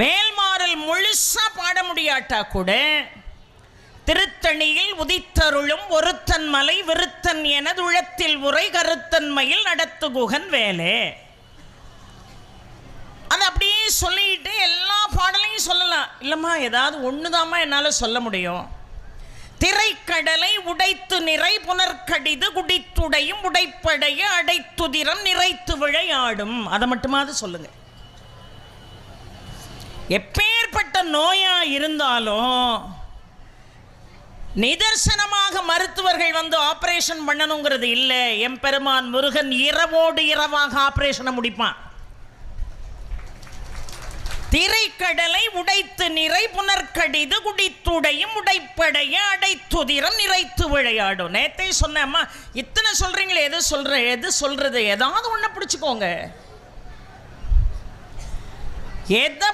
வேல்மாறல் முழுசாக பாட முடியாட்டா கூட திருத்தணியில் உதித்தருளும் ஒருத்தன் மலை விருத்தன் எனதுழத்தில் உரை கருத்தன்மையில் நடத்து குகன் வேலே. அது அப்படியே சொல்லிட்டு எல்லா பாடலையும் சொல்லலாம். இல்லைம்மா ஏதாவது ஒன்று என்னால் சொல்ல முடியும். திரைக்கடலை உடைத்து நிறை புனர்கடிது குடித்துடையும் உடைப்படைய அடைத்துதிரம் நிறைத்து விளையாடும். அதை மட்டுமாவது சொல்லுங்கள் எப்பேற்பட்ட நோயா இருந்தாலும் நிதர்சனமாக மருத்துவர்கள் வந்து ஆபரேஷன் பண்ணணுங்கிறது இல்லை. எம்பெருமான் முருகன் இரவோடு இரவாக ஆப்ரேஷனை முடிப்பான். திரைக்கடலை உடைத்து நிறை புனர்கடிது குடித்துடையும் உடைப்படைய அடைத்துதிரம் நிறைத்து விளையாடும். நேத்தே சொன்னேம்மா இத்தனை சொல்றீங்களே எது சொல்ற எது சொல்றது? ஏதாவது ஒண்ணு பிடிச்சுக்கோங்க. எதை